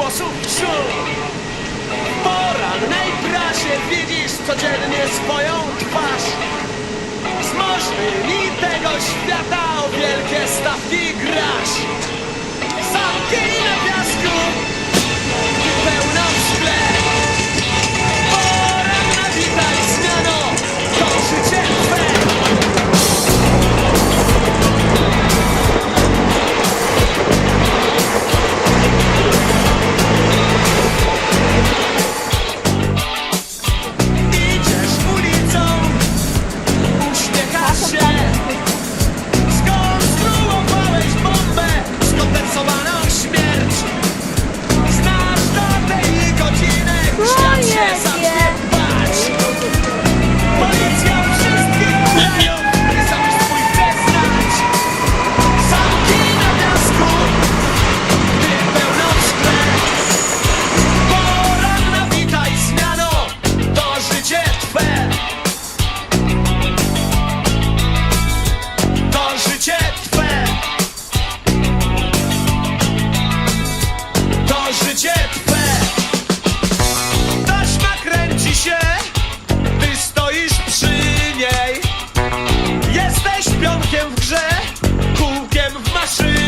głosu? Szum Porannej prasie widzisz codziennie swoją twarz. Zmożny mi tego świata o wielkie stawki gra. kółkiem w grze, kółkiem w maszynie.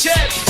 chest.